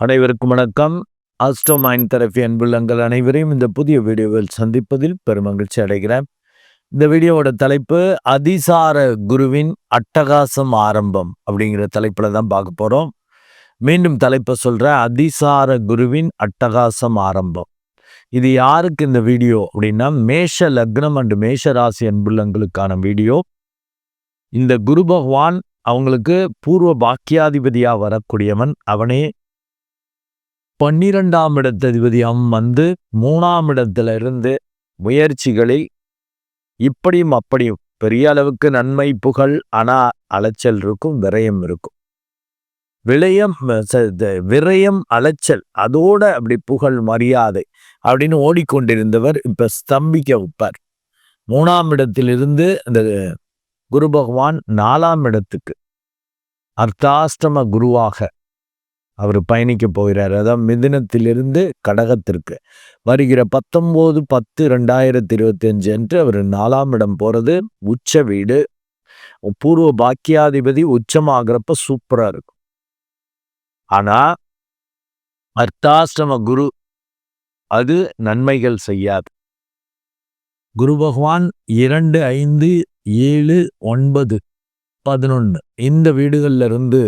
அனைவருக்கும் வணக்கம். Astro mind therapy அன்புள்ளங்கள் அனைவரையும் இந்த புதிய வீடியோவில் சந்திப்பதில் பெருமகிழ்ச்சி அடைகிறேன். இந்த வீடியோவோட தலைப்பு அதிசார குருவின் அட்டகாசம் ஆரம்பம் அப்படிங்கிற தலைப்பில் தான் பார்க்க போகிறோம் மீண்டும் தலைப்பை சொல்கிற அதிசார குருவின் அட்டகாசம் ஆரம்பம். இது யாருக்கு இந்த வீடியோ அப்படின்னா மேஷ லக்னம் அண்ட் மேஷ ராசி அன்புள்ளங்களுக்கான வீடியோ. இந்த குரு பகவான் அவங்களுக்கு பூர்வ பாக்கியாதிபதியாக வரக்கூடியவன். அவனே பன்னிரெண்டாம் இடத்ததிபதியாம் வந்து மூணாம் இடத்துல இருந்து முயற்சிகளை இப்படியும் அப்படியும் பெரிய அளவுக்கு நன்மை புகழ் ஆனால் அலைச்சல் இருக்கும் விரயம் இருக்கும். விளையம் விரயம் அலைச்சல் அதோட அப்படி புகழ் மரியாதை அப்படின்னு ஓடிக்கொண்டிருந்தவர் இப்போ ஸ்தம்பிக்க வைப்பார். மூணாம் இடத்திலிருந்து அந்த குரு பகவான் நாலாம் இடத்துக்கு அர்த்தாஷ்டம குருவாக அவர் பயணிக்க போகிறார். அதான் மிதினத்திலிருந்து கடகத்திற்கு. வருகிற பத்தொம்போது பத்து ரெண்டாயிரத்தி இருபத்தி அஞ்சு அன்று அவர் நாலாம் இடம் போறது. உச்ச வீடு. பூர்வ பாக்கியாதிபதி உச்சமாகிறப்ப சூப்பரா இருக்கும். ஆனா அர்த்தாஷ்டம குரு அது நன்மைகள் செய்யாது. குரு பகவான் இரண்டு ஐந்து ஏழு ஒன்பது பதினொன்று இந்த வீடுகள்ல இருந்து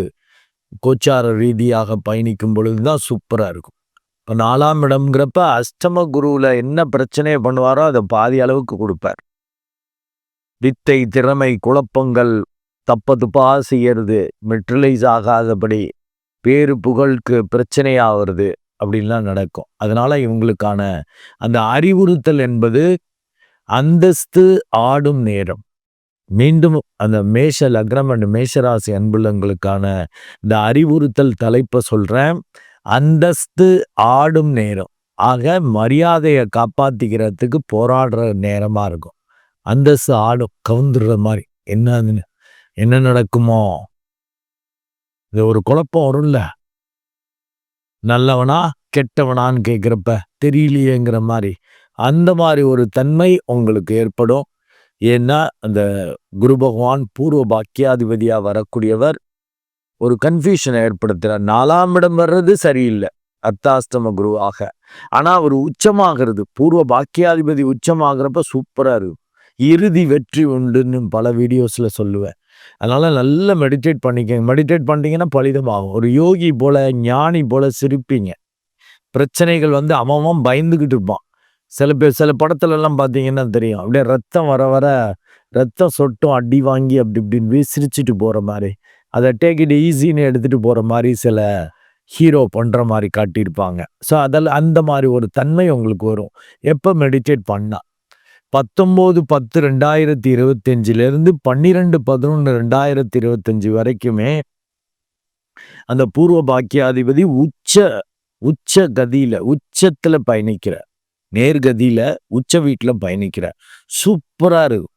கோச்சார ரீதியாக பயணிக்கும் பொழுதுதான் சூப்பராக இருக்கும். இப்போ நாலாம் இடம்ங்கிறப்ப அஷ்டம குருவில் என்ன பிரச்சனையை பண்ணுவாரோ அதை பாதி அளவுக்கு கொடுப்பார். வித்தை திறமை குழப்பங்கள் தப்ப துப்பா செய்யறது மெட்ரலைஸ் ஆகாதபடி பேரு புகழுக்கு பிரச்சனையாகிறது அப்படின்லாம் நடக்கும். அதனால் இவங்களுக்கான அந்த அறிவுறுத்தல் என்பது அந்தஸ்து ஆடும் நேரம். மீண்டும் அந்த மேஷ லக்னம் அண்ட் மேஷராசி அன்புள்ளங்களுக்கான இந்த அறிவுறுத்தல் தலைப்பை சொல்கிறேன் அந்தஸ்து ஆடும் நேரம். ஆக மரியாதையை காப்பாற்றிக்கிறதுக்கு போராடுற நேரமா இருக்கும். அந்தஸ்து ஆடும் கவுந்துடுற மாதிரி. என்னதுன்னு என்ன நடக்குமோ? இது ஒரு குழப்பம் வரும்ல? நல்லவனா கெட்டவனான்னு கேட்குறப்ப தெரியலையேங்கிற மாதிரி. அந்த மாதிரி ஒரு தன்மை உங்களுக்கு ஏற்படும். ஏன்னா அந்த குரு பகவான் பூர்வ பாக்கியாதிபதியாக வரக்கூடியவர் ஒரு கன்ஃபியூஷனை ஏற்படுத்துகிறார் நாலாம் இடம் வர்றது சரியில்லை. அர்த்தாஷ்டம குருவாக ஆனால் அவர் உச்சமாகிறது. பூர்வ பாக்கியாதிபதி உச்சமாகிறப்ப சூப்பராக இருக்கும். இறுதி வெற்றி உண்டுன்னு பல வீடியோஸில் சொல்லுவேன். அதனால் நல்லா மெடிடேட் பண்ணிக்கங்க. மெடிடேட் பண்ணிட்டீங்கன்னா பலிதமாகும். ஒரு யோகி போல ஞானி போல சிரிப்பீங்க. பிரச்சனைகள் வந்து அவன் பயந்துக்கிட்டு இருப்பான். சில பேர் சில படத்துலலாம் பார்த்தீங்கன்னா தெரியும்? அப்படியே ரத்தம் வர வர ரத்தம் சொட்டும் அடி வாங்கி அப்படி இப்படின்னு விசிரிச்சுட்டு போகிற மாதிரி. அதை டேக் இட் ஈஸின்னு எடுத்துகிட்டு போகிற மாதிரி சில ஹீரோ பண்ணுற மாதிரி காட்டியிருப்பாங்க. ஸோ அதில் அந்த மாதிரி ஒரு தன்மை உங்களுக்கு வரும். எப்போ மெடிடேட் பண்ணால் பத்தொம்போது பத்து ரெண்டாயிரத்தி இருபத்தஞ்சிலேருந்து பன்னிரெண்டு பதினொன்று ரெண்டாயிரத்தி இருபத்தஞ்சி வரைக்குமே அந்த பூர்வ பாக்கியாதிபதி உச்ச உச்ச கதியில் உச்சத்தில் பயணிக்கிற நேர்கதியில் உச்ச வீட்டில் பயணிக்கிறார். சூப்பராக இருக்கும்.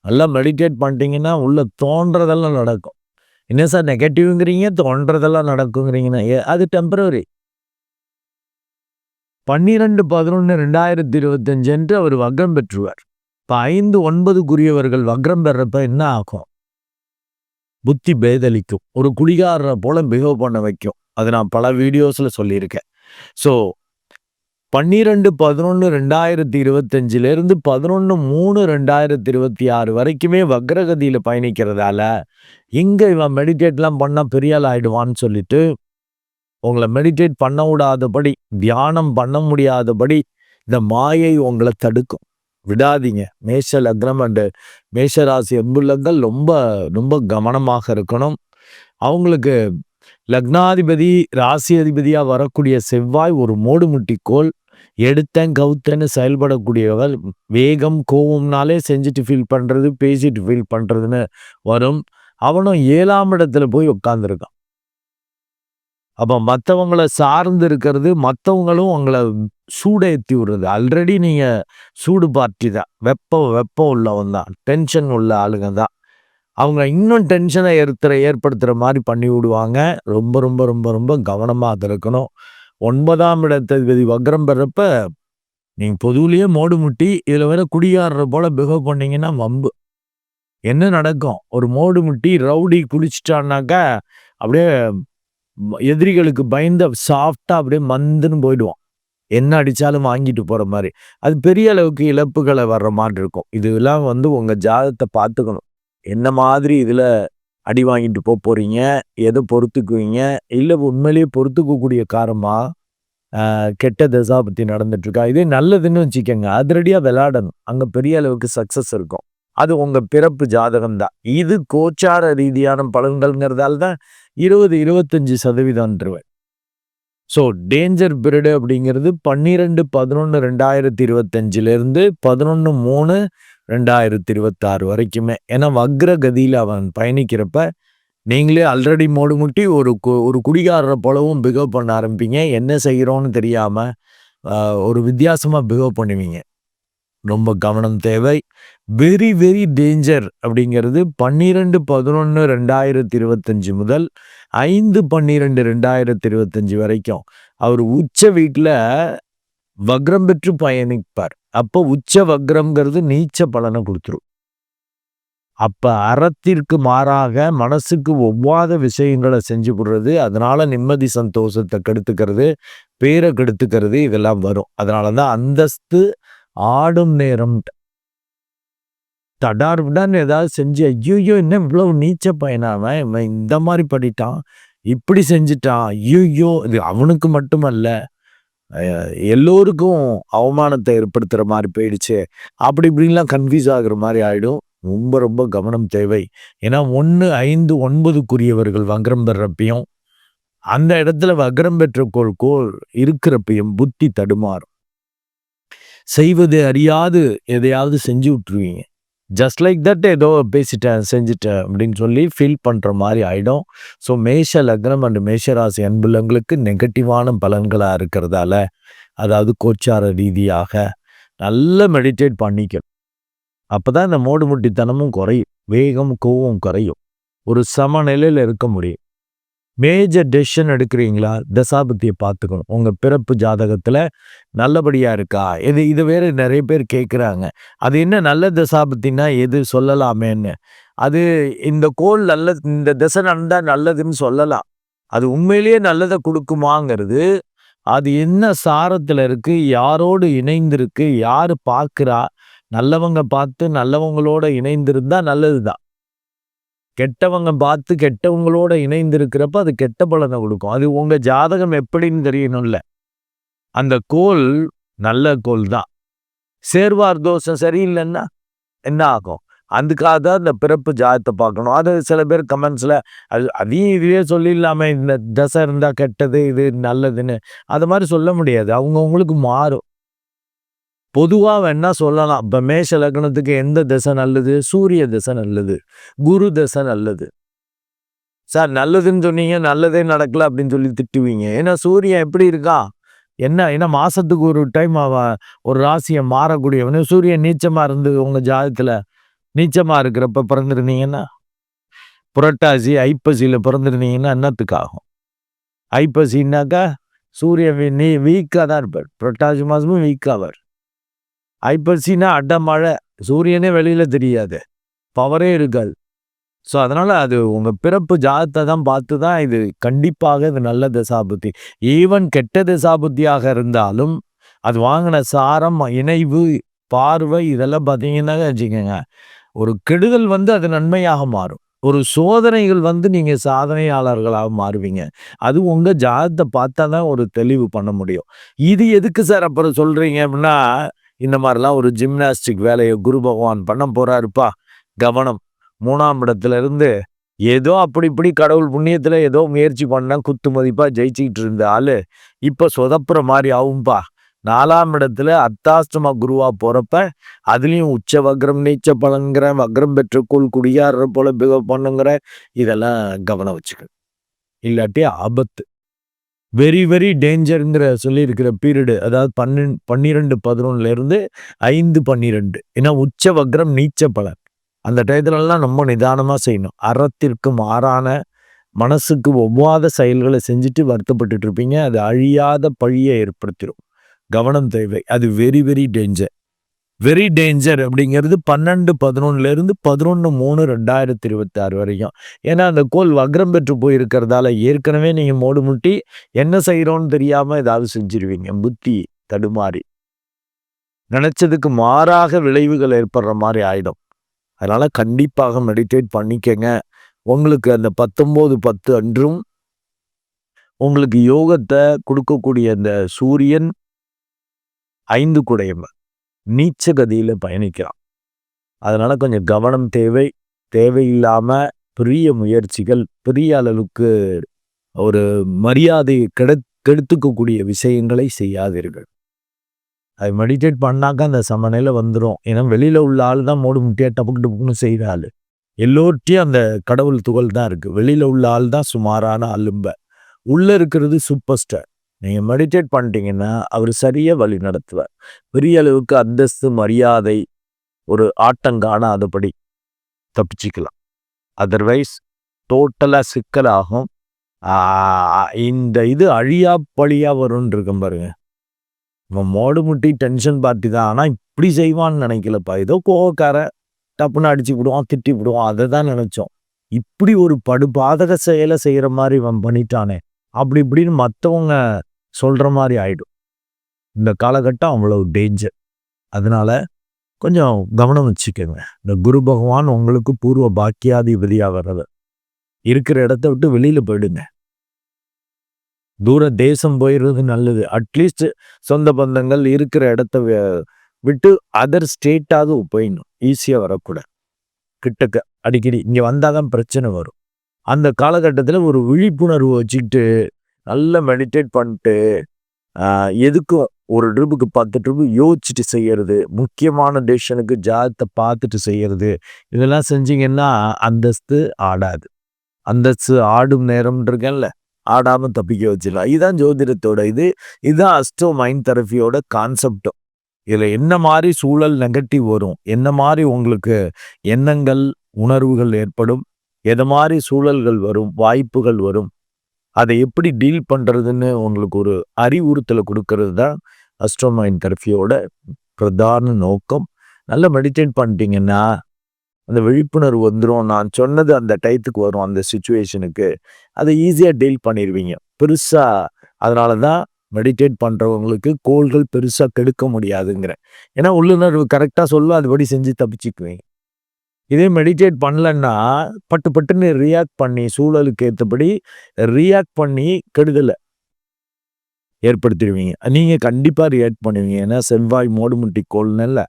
நல்லா மெடிடேட் பண்ணிட்டீங்கன்னா உள்ள தோன்றதெல்லாம் நடக்கும். என்ன சார் நெகட்டிவ்ங்கிறீங்க தோன்றதெல்லாம் நடக்குங்கிறீங்கன்னா ஏ- அது டெம்பரவரி பன்னிரெண்டு பதினொன்று ரெண்டாயிரத்தி இருபத்தஞ்சு என்று அவர் வக்ரம் பெற்றுவார். இப்போ ஐந்து ஒன்பதுக்குரியவர்கள் வக்ரம் பெறப்ப என்ன ஆகும்? புத்தி பேதளிக்கும். ஒரு குடிகாரரை போல பிஹேவ் பண்ண வைக்கும். அது நான் பல வீடியோஸில் சொல்லியிருக்கேன். ஸோ பன்னிரெண்டு பதினொன்று ரெண்டாயிரத்தி இருபத்தஞ்சிலேருந்து பதினொன்று மூணு ரெண்டாயிரத்தி இருபத்தி ஆறு வரைக்குமே வக்ரகதியில் பயணிக்கிறதால இங்கே இவன் மெடிடேட்லாம் பண்ணால் பெரிய ஆள் ஆயிடுவான்னு சொல்லிட்டு உங்களை மெடிடேட் பண்ண விடாதபடி தியானம் பண்ண முடியாதபடி இந்த மாயை உங்களை தடுக்கும். விடாதீங்க. மேஷ லக்னம் அண்டு மேஷராசி அன்புள்ளங்கள் ரொம்ப ரொம்ப கவனமாக இருக்கணும். அவங்களுக்கு லக்னாதிபதி ராசி அதிபதியாக வரக்கூடிய செவ்வாய் ஒரு மூடுமுட்டி கோல் எடுத்தேன் கவுத்தேன்னு செயல்படக்கூடியவர் வேகம் கோவம்னாலே செஞ்சுட்டு ஃபீல் பண்ணுறது பேசிட்டு ஃபீல் பண்ணுறதுன்னு வரும். அவனும் ஏழாம் இடத்துல போய் உட்காந்துருக்கான் அப்போ மற்றவங்கள சார்ந்து இருக்கிறது மற்றவங்களும் உங்களை சூடேற்றி விடுறது. ஆல்ரெடி நீங்கள் சூடு பார்ட்டி தான். வெப்பம் வெப்பம் உள்ளவன் தான். டென்ஷன் உள்ள ஆளுங்க தான். அவங்க இன்னும் டென்ஷனை ஏற்படுத்துற ஏற்படுத்துகிற மாதிரி பண்ணி விடுவாங்க. ரொம்ப ரொம்ப ரொம்ப ரொம்ப கவனமாக அது இருக்கணும். ஒன்பதாம் இடத்ததிபதி வக்ரம் பெறப்ப நீங்கள் பொதுவிலேயே மோடு முட்டி இதில் வேற குடியாடுற போல் பிஹேவ் பண்ணிங்கன்னா வம்பு. என்ன நடக்கும்? ஒரு மோடு முட்டி ரவுடி குடிச்சிட்டான்னாக்கா அப்படியே எதிரிகளுக்கு பயந்த சாஃப்டாக அப்படியே மந்துன்னு போயிடுவான். என்ன அடித்தாலும் வாங்கிட்டு போகிற மாதிரி. அது பெரிய அளவுக்கு இழப்புகளை வர்ற மாதிரி இருக்கும். இதெல்லாம் வந்து உங்கள் ஜாதத்தை பார்த்துக்கணும். என்ன மாதிரி இதில் அடி வாங்கிட்டு போக போகிறீங்க எதை பொறுத்துக்குவீங்க? இல்லை உண்மையிலேயே பொறுத்துக்கக்கூடிய காரமாக கெட்ட தசாபத்தி நடந்துட்டுருக்கா? இதே நல்லதுன்னு வச்சுக்கோங்க அதிரடியாக விளாடணும் அங்கே பெரிய அளவுக்கு சக்ஸஸ் இருக்கும். அது உங்கள் பிறப்பு ஜாதகம் தான். இது கோச்சார ரீதியான பலன்கள்ங்கிறதால தான் இருபது இருபத்தஞ்சு சதவீதம்ன்றவன் ஸோ டேஞ்சர் பீரியடு அப்படிங்கிறது பன்னிரெண்டு பதினொன்று ரெண்டாயிரத்தி இருபத்தஞ்சிலேருந்து பதினொன்று மூணு ரெண்டாயிரத்தி இருபத்தாறு வரைக்குமே. ஏன்னா வக்ர கதியில் அவன் பயணிக்கிறப்ப நீங்களே ஆல்ரெடி மோடு முட்டி ஒரு கு ஒரு குடிகாரரை போலவும் பிஹேவ் பண்ண ஆரம்பிப்பீங்க. என்ன செய்கிறோன்னு தெரியாமல் ஒரு வித்தியாசமாக பிஹேவ் பண்ணுவீங்க. ரொம்ப கவனம் தேவை. வெரி வெரி டேஞ்சர் அப்படிங்கிறது பன்னிரெண்டு பதினொன்று ரெண்டாயிரத்தி இருபத்தஞ்சி முதல் ஐந்து பன்னிரெண்டு ரெண்டாயிரத்தி இருபத்தஞ்சி வரைக்கும். அவர் உச்ச வீட்டில் வக்ரம் பெற்று பயணிப்பார். அப்போ உச்ச வக்ரம்ங்கிறது நீச்ச பலனை கொடுத்துரும். அப்போ அறத்திற்கு மாறாக மனசுக்கு ஒவ்வாத விஷயங்களை செஞ்சு விடுறது அதனால நிம்மதி சந்தோஷத்தை கெடுத்துக்கிறது பேரை கெடுத்துக்கிறது இதெல்லாம் வரும். அதனால தான் அந்தஸ்து ஆடும் நேரம். தடார் விடான்னு ஏதாவது செஞ்சு ஐயோ என்ன இவ்வளவு நீச்ச பையனாவன் இவன் இந்த மாதிரி பண்ணிட்டான் இப்படி செஞ்சுட்டான் ஐயோ இது அவனுக்கு மட்டுமல்ல. எல்லோருக்கும் அவமானத்தை ஏற்படுத்துகிற மாதிரி போயிடுச்சு. அப்படி இப்படின்லாம் கன்ஃபியூஸ் ஆகுற மாதிரி ஆகிடும் ரொம்ப ரொம்ப கவனம் தேவை. ஏன்னா ஒன்று ஐந்து ஒன்பதுக்குரியவர்கள் வக்ரம் பெறப்பையும் அந்த இடத்துல வக்ரம் பெற்ற கோள் கோள் இருக்கிறப்பையும் புத்தி தடுமாறும். செய்வது அறியாது எதையாவது செஞ்சு விட்டுருவீங்க. ஜஸ்ட் லைக் தட் ஏதோ பேசிட்டேன் செஞ்சுட்டேன் அப்படின்னு சொல்லி ஃபீல் பண்ணுற மாதிரி ஆகிடும் ஸோ மேஷ லக்னம் அண்ட் மேஷராசி அன்புள்ளங்களுக்கு நெகட்டிவான பலன்களாக இருக்கிறதால அதாவது கோச்சார ரீதியாக நல்ல மெடிடேட் பண்ணிக்கணும். அப்போ தான் இந்த மூடுமுட்டித்தனமும் குறையும் வேகம் கோவம் குறையும். ஒரு சமநிலையில் இருக்க முடியும். மேஜர் டெசிஷன் எடுக்கிறீங்களா? தசாபத்தியை பார்த்துக்கணும். உங்கள் பிறப்பு ஜாதகத்தில் நல்லபடியாக இருக்கா? இது இது வேறு நிறைய பேர் கேட்குறாங்க அது என்ன நல்ல தசாபத்தினா எது? சொல்லலாமேன்னு. அது இந்த கோல் நல்ல இந்த திசை நடந்தால் நல்லதுன்னு சொல்லலாம். அது உண்மையிலேயே நல்லதை கொடுக்குமாங்கிறது அது என்ன சாரத்தில் இருக்குது யாரோடு இணைந்திருக்கு? யார் பார்க்குறா? நல்லவங்க பார்த்து நல்லவங்களோட இணைந்துருந்தா நல்லது தான் கெட்டவங்க பார்த்து கெட்டவங்களோட இணைந்திருக்கிறப்ப அது கெட்ட பலனை கொடுக்கும். அது உங்கள் ஜாதகம் எப்படின்னு தெரியணும்ல. அந்த கோல் நல்ல கோல் தான். சேர்வார் தோஷம் சரியில்லைன்னா என்ன ஆகும்? அதுக்காக தான் இந்த பிறப்பு ஜாதத்தை பார்க்கணும். அது சில பேர் கமெண்ட்ஸில் அது அதையும் இதுவே சொல்லிடலாமே. இந்த தசை இருந்தால் கெட்டது இது நல்லதுன்னு. அது மாதிரி சொல்ல முடியாது. அவங்கவுங்களுக்கு மாறும். பொதுவாக வேணா சொல்லலாம். இப்போ மேஷ லக்னத்துக்கு எந்த திசை நல்லது? சூரிய திசை நல்லது. குரு திசை நல்லது. சார் நல்லதுன்னு சொன்னீங்க நல்லதே நடக்கல அப்படின்னு சொல்லி திட்டுவீங்க. ஏன்னா சூரியன் எப்படி இருக்கா? என்ன ஏன்னா மாதத்துக்கு ஒரு டைம் அவன் ஒரு ராசியை மாறக்கூடியவனு. சூரியன் நீச்சமாக இருந்து உங்கள் ஜாதத்தில் நீச்சமாக இருக்கிறப்ப பிறந்திருந்தீங்கன்னா புரட்டாசி ஐப்பசியில் பிறந்திருந்தீங்கன்னா என்னத்துக்காகும் ஐப்பசின்னாக்கா சூரியன் வீ- நீ வீக்காக தான் இருப்பார். புரட்டாசி மாதமும் வீக்காவார் ஐப்பசினா அடமழை சூரியனே வெளியில் தெரியாது. பவரே இருக்காது. ஸோ அதனால் அது உங்கள் பிறப்பு ஜாதத்தை தான் பார்த்து தான் இது கண்டிப்பாக இது நல்ல தசாபுத்தி. ஈவன் கெட்ட தசாபுத்தியாக இருந்தாலும் அது வாங்கின சாரம் இணைவு பார்வை இதெல்லாம் பார்த்தீங்கன்னா வச்சுக்கோங்க ஒரு கெடுதல் வந்து அது நன்மையாக மாறும். ஒரு சோதனைகள் வந்து நீங்கள் சாதனையாளர்களாக மாறுவீங்க. அது உங்கள் ஜாதத்தை பார்த்தா தான் ஒரு தெளிவு பண்ண முடியும். இது எதுக்கு சார் அப்புறம் சொல்கிறீங்க அப்படின்னா இந்த மாதிரிலாம் ஒரு ஜிம்னாஸ்டிக் வேலையை குரு பகவான் பண்ண போகிறாருப்பா கவனம். மூணாம் இடத்துல இருந்து ஏதோ அப்படி இப்படி கடவுள் புண்ணியத்தில் ஏதோ முயற்சி பண்ணால் குத்து மதிப்பாக ஜெயிச்சிக்கிட்டு இருந்த ஆள் இப்போ சொதப்புற மாதிரி ஆகும்பா. நாலாம் இடத்துல அத்தாஷ்டமா குருவா போறப்ப அதுலேயும் உச்ச வக்ரம் நீச்ச பழங்குற வக்ரம் பெற்ற கோள் குடியாடுற போல பிகவ் பண்ணுங்கிற இதெல்லாம் கவனம் வச்சுக்க இல்லாட்டி ஆபத்து. வெரி வெரி டேஞ்சருங்கிற சொல்லியிருக்கிற பீரியடு அதாவது பன்னெண்டு பன்னிரெண்டு பதினொன்னுலேருந்து ஐந்து பன்னிரெண்டு. ஏன்னா உச்ச வக்ரம் நீச்ச பலன். அந்த டயத்துலலாம் ரொம்ப நிதானமாக செய்யணும். அறத்திற்கு மாறான மனசுக்கு ஒவ்வாத செயல்களை செஞ்சுட்டு வருத்தப்பட்டுட்டு இருப்பீங்க. அது அழியாத பழியை ஏற்படுத்திடும் கவனம் தேவை. அது very very danger very danger அப்படிங்கிறது பன்னெண்டு பதினொன்னுலேருந்து பதினொன்று மூணு ரெண்டாயிரத்தி இருபத்தி ஆறு வரைக்கும். ஏன்னா அந்த கோல் வக்ரம் பெற்று போயிருக்கிறதால ஏற்கனவே நீங்கள் மோடு முட்டி என்ன செய்கிறோன்னு தெரியாமல் ஏதாவது செஞ்சிருவீங்க. புத்தி தடுமாறி. நினச்சதுக்கு மாறாக விளைவுகள் ஏற்படுற மாதிரி ஆகிடும் அதனால் கண்டிப்பாக மெடிடேட் பண்ணிக்கங்க. உங்களுக்கு அந்த பத்தொம்போது பத்து அன்றும் உங்களுக்கு யோகத்தை கொடுக்கக்கூடிய அந்த சூரியன் ஐந்து குடையவன் நீச்ச கதியில் பயணிக்கிறான். அதனால் கொஞ்சம் கவனம் தேவை தேவையில்லாமல் பெரிய முயற்சிகள் பெரிய அளவுக்கு ஒரு மரியாதை கெடு கெடுத்துக்கக்கூடிய விஷயங்களை செய்யாதீர்கள். அது மெடிடேட் பண்ணாக்க அந்த சமநிலை வந்துடும் ஏன்னா வெளியில் உள்ள ஆள் தான் மோடு முட்டியாக டப்புக்கு டப்புக்குன்னு செய்கிற ஆள் எல்லோர்ட்டையும் அந்த கடவுள் துகள் தான் இருக்குது வெளியில் உள்ள ஆள் தான் சுமாரான அலும்ப. உள்ளே இருக்கிறது சூப்பர் ஸ்டார் நீங்கள் மெடிடேட் பண்ணிட்டீங்கன்னா அவர் சரியாக வழி நடத்துவார். பெரிய அளவுக்கு அந்தஸ்து மரியாதை ஒரு ஆட்டம் காணாதபடி தப்பிச்சிக்கலாம். அதர்வைஸ் டோட்டலாக சிக்கலாகும். இந்த இது அழியா பழியாக வரும்னு இருக்கும் பாருங்க. இவன் மோடு முட்டி டென்ஷன் பார்ட்டி தான். ஆனால் இப்படி செய்வான்னு நினைக்கலப்பா. ஏதோ கோவக்காரன் டப்புன்னு அடிச்சு விடுவான் திட்டி விடுவான். அதை தான் நினச்சோம். இப்படி ஒரு படுபாதக செயலை செய்கிற மாதிரி இவன் பண்ணிட்டானே. அப்படி இப்படின்னு மற்றவங்க சொல்கிற மாதிரி ஆகிடும் இந்த காலகட்டம் அவ்வளோ டேஞ்சர் அதனால் கொஞ்சம் கவனம் வச்சுக்கோங்க. இந்த குரு பகவான் உங்களுக்கு பூர்வ பாக்கியாதிபதியாக வர்றது. இருக்கிற இடத்த விட்டு வெளியில் போயிடுங்க. தூர தேசம் போயிடுறது நல்லது. அட்லீஸ்ட் சொந்த பந்தங்கள் இருக்கிற இடத்த விட்டு அதர் ஸ்டேட்டாவது போயிடணும். ஈஸியாக வரக்கூடாது. கிட்டக்க அடிக்கடி இங்கே வந்தால் தான் பிரச்சனை வரும். அந்த காலகட்டத்தில் ஒரு விழிப்புணர்வு வச்சுக்கிட்டு நல்லா மெடிடேட் பண்ணிட்டு எதுக்கும் ஒரு ட்ரிப்புக்கு பத்து ட்ரிப்பு யோசிச்சுட்டு செய்கிறது முக்கியமான டெசிஷனுக்கு ஜாதத்தை பார்த்துட்டு செய்கிறது இதெல்லாம் செஞ்சீங்கன்னா அந்தஸ்து ஆடாது. அந்தஸ்து ஆடும் நேரம்ன்றிருக்கேன்ல ஆடாமல் தப்பிக்க வச்சிடலாம். இதுதான் ஜோதிடத்தோட இது இதுதான் அஸ்டோ மைண்ட் தெரப்பியோட கான்செப்டும் இதில் என்ன மாதிரி சூழல் நெகட்டிவ் வரும் என்ன மாதிரி உங்களுக்கு எண்ணங்கள் உணர்வுகள் ஏற்படும் எது மாதிரி சூழல்கள் வரும் வாய்ப்புகள் வரும் அதை எப்படி டீல் பண்ணுறதுன்னு உங்களுக்கு ஒரு அறிவுறுத்தலை கொடுக்கறது தான் அஸ்ட்ரோமைன் தெரப்பியோட பிரதான நோக்கம். நல்லா மெடிடேட் பண்ணிட்டீங்கன்னா அந்த விழிப்புணர்வு வந்துடும் நான் சொன்னது அந்த டயத்துக்கு வரும் அந்த சுச்சுவேஷனுக்கு அதை ஈஸியாக டீல் பண்ணிடுவீங்க பெருசாக அதனால தான் மெடிடேட் பண்ணுறவங்களுக்கு கோள்கள் பெருசாக கெடுக்க முடியாதுங்கிறேன் ஏன்னா உள்ளுணர்வு கரெக்டாக சொல்லும் அதுபடி செஞ்சு தப்பிச்சுக்குவீங்க. இதே மெடிடேட் பண்ணலன்னா பட்டு பட்டுன்னு ரியாக்ட் பண்ணி சூழலுக்கு ஏற்றபடி ரியாக்ட் பண்ணி கெடுதலை ஏற்படுத்திடுவீங்க. நீங்கள் கண்டிப்பாக ரியாக்ட் பண்ணுவீங்க. ஏன்னா செவ்வாய் மோடுமுட்டி கோல்னு இல்லை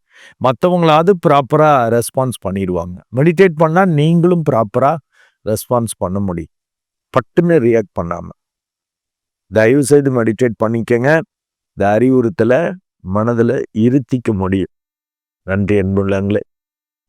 மற்றவங்களாவது ப்ராப்பராக ரெஸ்பான்ஸ் பண்ணிடுவாங்க. மெடிடேட் பண்ணால் நீங்களும் ப்ராப்பராக ரெஸ்பான்ஸ் பண்ண முடியும். பட்டுன்னு ரியாக்ட் பண்ணாமல் தயவு செய்து மெடிடேட் பண்ணிக்கங்க. இந்த அறிவுறுத்தலை மனதில் இருத்திக்க முடியும். நன்றி என்புள்ளங்களே